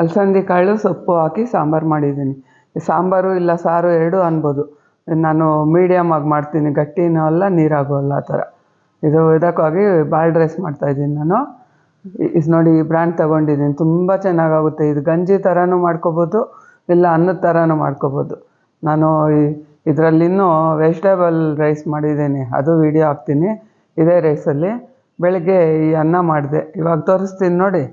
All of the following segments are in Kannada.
ಅಲಸಂದಿ ಕಾಳು ಸೊಪ್ಪು ಹಾಕಿ ಸಾಂಬಾರು ಮಾಡಿದ್ದೀನಿ. ಸಾಂಬಾರು ಇಲ್ಲ, ಸಾರು ಎರಡು ಅನ್ಬೋದು. ನಾನು ಮೀಡಿಯಮ್ ಆಗಿ ಮಾಡ್ತೀನಿ. ಗಟ್ಟಿನೂ ಅಲ್ಲ, ನೀರಾಗೂ ಅಲ್ಲ ಆ ಥರ. ಇದು ಇದಕ್ಕಾಗಿ ಬಾಯ್ಲ್ಡ್ ರೈಸ್ ಮಾಡ್ತಾಯಿದ್ದೀನಿ ನಾನು. ಇದು ನೋಡಿ ಈ ಬ್ರ್ಯಾಂಡ್ ತೊಗೊಂಡಿದ್ದೀನಿ. ತುಂಬ ಚೆನ್ನಾಗಾಗುತ್ತೆ. ಇದು ಗಂಜಿ ಥರನೂ ಮಾಡ್ಕೋಬೋದು, ಇಲ್ಲ ಅನ್ನದ ಥರನೂ ಮಾಡ್ಕೋಬೋದು. ನಾನು ಈ ಇದರಲ್ಲಿ ಇನ್ನೂ ವೆಜಿಟೇಬಲ್ ರೈಸ್ ಮಾಡಿದ್ದೀನಿ. ಅದು ವಿಡಿಯೋ ಹಾಕ್ತೀನಿ. ಇದೇ ರೈಸಲ್ಲಿ ಬೆಳಗ್ಗೆ ಈ ಅನ್ನ ಮಾಡಿದೆ. ಇವಾಗ ತೋರಿಸ್ತೀನಿ ನೋಡಿ.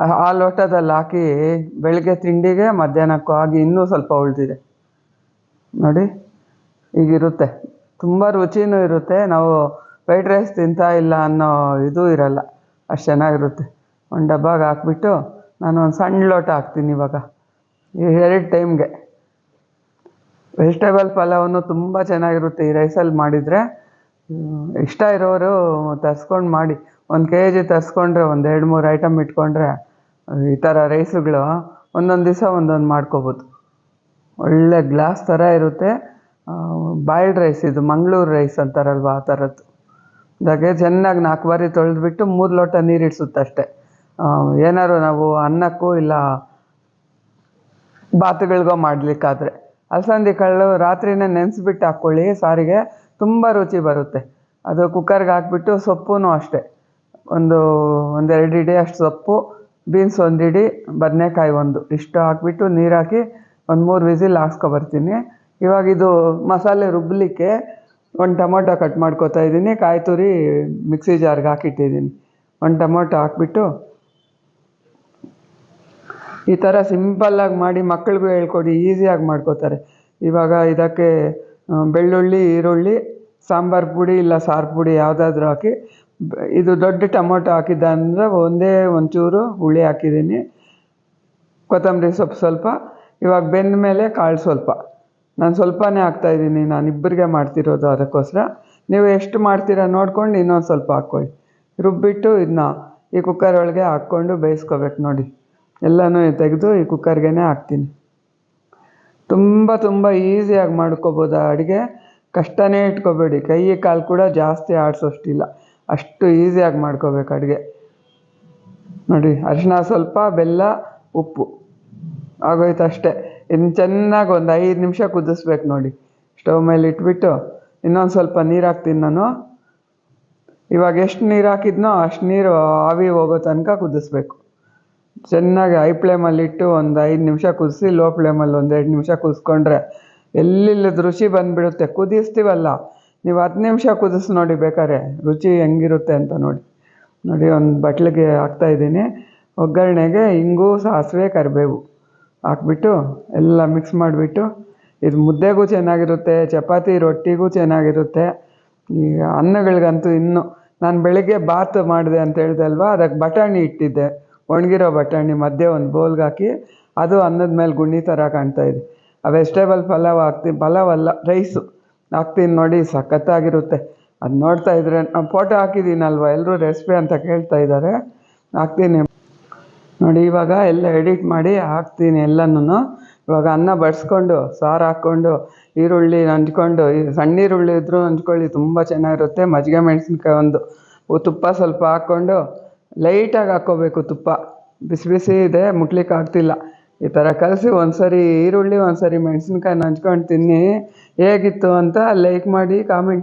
ಆ- ಲೋಟದಲ್ಲಿ ಹಾಕಿ ಬೆಳಗ್ಗೆ ತಿಂಡಿಗೆ ಮಧ್ಯಾಹ್ನಕ್ಕೂ ಆಗಿ ಇನ್ನೂ ಸ್ವಲ್ಪ ಉಳಿದಿದೆ. ನೋಡಿ, ಹೀಗಿರುತ್ತೆ. ತುಂಬ ರುಚಿನೂ ಇರುತ್ತೆ. ನಾವು ಫ್ರೈಡ್ ರೈಸ್ ತಿಂತಾ ಇಲ್ಲ ಅನ್ನೋ ಇದು ಇರಲ್ಲ. ಅಷ್ಟು ಚೆನ್ನಾಗಿರುತ್ತೆ. ಒಂದು ಡಬ್ಬಾಗ ಹಾಕ್ಬಿಟ್ಟು ನಾನು ಒಂದು ಸಣ್ಣ ಲೋಟ ಹಾಕ್ತೀನಿ ಇವಾಗ. ಎರಡು ಟೈಮ್ಗೆ. ವೆಜಿಟೇಬಲ್ ಪಲಾವನ್ನು ತುಂಬ ಚೆನ್ನಾಗಿರುತ್ತೆ ಈ ರೈಸಲ್ಲಿ ಮಾಡಿದರೆ. ಇಷ್ಟ ಇರೋರು ತರಿಸ್ಕೊಂಡು ಮಾಡಿ. ಒಂದು ಕೆ ಜಿ ತರಿಸ್ಕೊಂಡ್ರೆ ಒಂದು ಎರಡು ಮೂರು ಐಟಮ್ ಇಟ್ಕೊಂಡ್ರೆ ಈ ಥರ ರೈಸುಗಳು ಒಂದೊಂದು ದಿವಸ ಒಂದೊಂದು ಮಾಡ್ಕೋಬೋದು. ಒಳ್ಳೆ ಗ್ಲಾಸ್ ಥರ ಇರುತ್ತೆ. ಬಾಯ್ಲ್ಡ್ ರೈಸ್ ಇದು ಮಂಗಳೂರು ರೈಸ್ ಅಂತಾರಲ್ವ ಆ ಥರದ್ದು ಹಾಗೆ ಚೆನ್ನಾಗಿ ನಾಲ್ಕು ಬಾರಿ ತೊಳೆದ್ಬಿಟ್ಟು ಮೂರು ಲೋಟ ನೀರು ಇಡ್ಸುತ್ತೆ ಅಷ್ಟೇ. ಆ, ಏನಾದ್ರು ನಾವು ಅನ್ನಕ್ಕೂ ಇಲ್ಲ ಬಾತುಗಳಿಗೋ ಮಾಡಲಿಕ್ಕಾದ್ರೆ. ಅಲಸಂದಿ ಕಳ್ಳು ರಾತ್ರಿನೇ ನೆನೆಸ್ಬಿಟ್ಟು ಹಾಕ್ಕೊಳ್ಳಿ ಸಾರಿಗೆ ತುಂಬ ರುಚಿ ಬರುತ್ತೆ. ಅದು ಕುಕ್ಕರ್ಗೆ ಹಾಕ್ಬಿಟ್ಟು ಸೊಪ್ಪು ಅಷ್ಟೇ. ಒಂದು ಒಂದೆರಡು ಇಡಿ ಅಷ್ಟು ಸೊಪ್ಪು, ಬೀನ್ಸ್ ಒಂದು ಇಡಿ, ಬದನೆಕಾಯಿ ಒಂದು. ಇಷ್ಟು ಹಾಕಿಬಿಟ್ಟು ನೀರು ಹಾಕಿ ಒಂದು ಮೂರು ವಿಸಿಲ್ ಹಾಕ್ಸ್ಕೊಬರ್ತೀನಿ ಇವಾಗ ಇದು ಮಸಾಲೆ ರುಬ್ಬಲಿಕ್ಕೆ ಒಂದು ಟೊಮೊಟೊ ಕಟ್ ಮಾಡ್ಕೊತಾ ಇದ್ದೀನಿ. ಕಾಯಿ ತುರಿ ಮಿಕ್ಸಿ ಜಾರ್ಗೆ ಹಾಕಿಟ್ಟಿದ್ದೀನಿ. ಒಂದು ಟೊಮೊಟೊ ಹಾಕ್ಬಿಟ್ಟು ಈ ಥರ ಸಿಂಪಲ್ಲಾಗಿ ಮಾಡಿ ಮಕ್ಕಳಿಗೂ ಹೇಳ್ಕೊಡಿ, ಈಸಿಯಾಗಿ ಮಾಡ್ಕೋತಾರೆ. ಇವಾಗ ಇದಕ್ಕೆ, ಬೆಳ್ಳುಳ್ಳಿ, ಈರುಳ್ಳಿ, ಸಾಂಬಾರು ಪುಡಿ ಇಲ್ಲ ಸಾರು ಪುಡಿ ಯಾವುದಾದ್ರೂ ಹಾಕಿ ಇದು ದೊಡ್ಡ ಟೊಮೊಟೊ ಹಾಕಿದ್ದ ಅಂದರೆ ಒಂದೇ ಒಂಚೂರು ಹುಳಿ ಹಾಕಿದ್ದೀನಿ. ಕೊತ್ತಂಬರಿ ಸೊಪ್ಪು ಸ್ವಲ್ಪ. ಇವಾಗ ಬೆಂದ ಮೇಲೆ ಕಾಳು ಸ್ವಲ್ಪ. ನಾನು ಸ್ವಲ್ಪನೇ ಹಾಕ್ತಾಯಿದ್ದೀನಿ ನಾನು ಇಬ್ಬರಿಗೆ ಮಾಡ್ತಿರೋದು ಅದಕ್ಕೋಸ್ಕರ. ನೀವು ಎಷ್ಟು ಮಾಡ್ತೀರಾ ನೋಡ್ಕೊಂಡು ಇನ್ನೊಂದು ಸ್ವಲ್ಪ ಹಾಕ್ಕೊಳ್ಳಿ. ರುಬ್ಬಿಟ್ಟು ಇದನ್ನ ಈ ಕುಕ್ಕರ್ ಒಳಗೆ ಹಾಕ್ಕೊಂಡು ಬೇಯಿಸ್ಕೋಬೇಕು ನೋಡಿ. ಎಲ್ಲನೂ ತೆಗೆದು ಈ ಕುಕ್ಕರ್ಗೆ ಹಾಕ್ತೀನಿ. ತುಂಬ ತುಂಬ ಈಸಿಯಾಗಿ ಮಾಡ್ಕೋಬೋದು ಅಡುಗೆ. ಕಷ್ಟನೇ ಇಟ್ಕೋಬೇಡಿ. ಕೈ ಕಾಲು ಕೂಡ ಜಾಸ್ತಿ ಆಡಿಸೋಷ್ಟಿಲ್ಲ. ಅಷ್ಟು ಈಸಿಯಾಗಿ ಮಾಡ್ಕೋಬೇಕು ಅಡುಗೆ. ನೋಡಿ, ಅರಿಶಿನ ಸ್ವಲ್ಪ, ಬೆಲ್ಲ, ಉಪ್ಪು. ಆಗೋಯ್ತು ಅಷ್ಟೇ. ಇನ್ನು ಚೆನ್ನಾಗಿ ಒಂದು ಐದು ನಿಮಿಷ ಕುದಿಸ್ಬೇಕು ನೋಡಿ. ಸ್ಟವ್ ಮೇಲೆ ಇಟ್ಬಿಟ್ಟು ಇನ್ನೊಂದು ಸ್ವಲ್ಪ ನೀರು ಹಾಕ್ತೀನಿ ನಾನು. ಇವಾಗ ಎಷ್ಟು ನೀರು ಹಾಕಿದ್ನೋ ಅಷ್ಟು ನೀರು ಆವಿ ಹೋಗೋ ತನಕ ಕುದಿಸ್ಬೇಕು. ಚೆನ್ನಾಗಿ ಹೈ ಫ್ಲೇಮಲ್ಲಿ ಇಟ್ಟು ಒಂದು ಐದು ನಿಮಿಷ ಕುದಿಸಿ ಲೋ ಫ್ಲೇಮಲ್ಲಿ ಒಂದು ಎರಡು ನಿಮಿಷ ಕುದಿಸ್ಕೊಂಡ್ರೆ ಎಲ್ಲಿಲ್ಲದ ರುಚಿ ಬಂದುಬಿಡುತ್ತೆ. ಕುದಿಸ್ತೀವಲ್ಲ. ನೀವು ಹತ್ತು ನಿಮಿಷ ಕುದಿಸಿ ನೋಡಿ ಬೇಕಾದ್ರೆ. ರುಚಿ ಹೆಂಗಿರುತ್ತೆ ಅಂತ ನೋಡಿ. ನೋಡಿ, ಒಂದು ಬಟ್ಲಿಗೆ ಹಾಕ್ತಾಯಿದ್ದೀನಿ ಒಗ್ಗರಣೆಗೆ ಇಂಗು, ಸಾಸಿವೆ, ಕರಿಬೇವು ಹಾಕ್ಬಿಟ್ಟು ಎಲ್ಲ ಮಿಕ್ಸ್ ಮಾಡಿಬಿಟ್ಟು ಇದು ಮುದ್ದೆಗೂ ಚೆನ್ನಾಗಿರುತ್ತೆ, ಚಪಾತಿ, ರೊಟ್ಟಿಗೂ ಚೆನ್ನಾಗಿರುತ್ತೆ. ಈ ಅನ್ನಗಳಿಗಂತೂ ಇನ್ನೂ ನಾನು ಬೆಳಿಗ್ಗೆ ಬಾತ್ ಮಾಡಿದೆ ಅಂತ ಹೇಳಿದೆ ಅಲ್ವಾ? ಅದಕ್ಕೆ ಬಟಾಣಿ ಇಟ್ಟಿದ್ದೆ. ಒಣಗಿರೋ ಬಟಾಣಿ, ಮಧ್ಯೆ ಒಂದು ಬೌಲ್ಗೆ ಹಾಕಿ ಅದು ಅನ್ನದ ಮೇಲೆ ಗುಂಡಿ ಥರ ಕಾಣ್ತಾಯಿದೆ ಆ ವೆಜಿಟೇಬಲ್ ಪಲಾವ್ ಹಾಕ್ತೀನಿ ಪಲಾವ್ ಅಲ್ಲ, ರೈಸು. ಹಾಕ್ತೀನಿ ನೋಡಿ ಸಖತ್ತಾಗಿರುತ್ತೆ. ಅದು ನೋಡ್ತಾ ಇದ್ರೆ, ನಾನು ಫೋಟೋ ಹಾಕಿದ್ದೀನಲ್ವ? ಎಲ್ಲರೂ ರೆಸಿಪಿ ಅಂತ ಕೇಳ್ತಾ ಇದ್ದಾರೆ. ಹಾಕ್ತೀನಿ ನೋಡಿ, ಇವಾಗ ಎಲ್ಲ ಎಡಿಟ್ ಮಾಡಿ ಹಾಕ್ತೀನಿ ಎಲ್ಲನೂ ಇವಾಗ ಅನ್ನ ಬಡಿಸ್ಕೊಂಡು, ಸಾರು ಹಾಕ್ಕೊಂಡು, ಈರುಳ್ಳಿ ನಂಜ್ಕೊಂಡು, ಈ ಸಣ್ಣ ಈರುಳ್ಳಿ ಇದ್ದರೂ ಹಂಚ್ಕೊಳ್ಳಿ ತುಂಬ ಚೆನ್ನಾಗಿರುತ್ತೆ. ಮಜ್ಜಿಗೆ ಮೆಣಸಿನ್ಕಾಯಿ ಒಂದು. ತುಪ್ಪ ಸ್ವಲ್ಪ ಹಾಕ್ಕೊಂಡು ಲೈಟಾಗಿ ಹಾಕ್ಕೋಬೇಕು ತುಪ್ಪ. ಬಿಸಿ ಬಿಸಿ ಇದೆ, ಮುಟ್ಲಿಕ್ಕೆ ಆಗ್ತಿಲ್ಲ. ಈ ಥರ ಕಲಸಿ ಒಂದ್ಸರಿ ಈರುಳ್ಳಿ, ಒಂದ್ಸರಿ ಮೆಣಸಿನ್ಕಾಯಿ ನಂಚ್ಕೊಂಡು ತಿನ್ನಿ. ಹೇಗಿತ್ತು ಅಂತ ಲೈಕ್ ಮಾಡಿ, ಕಾಮೆಂಟ್ ಮಾಡಿ.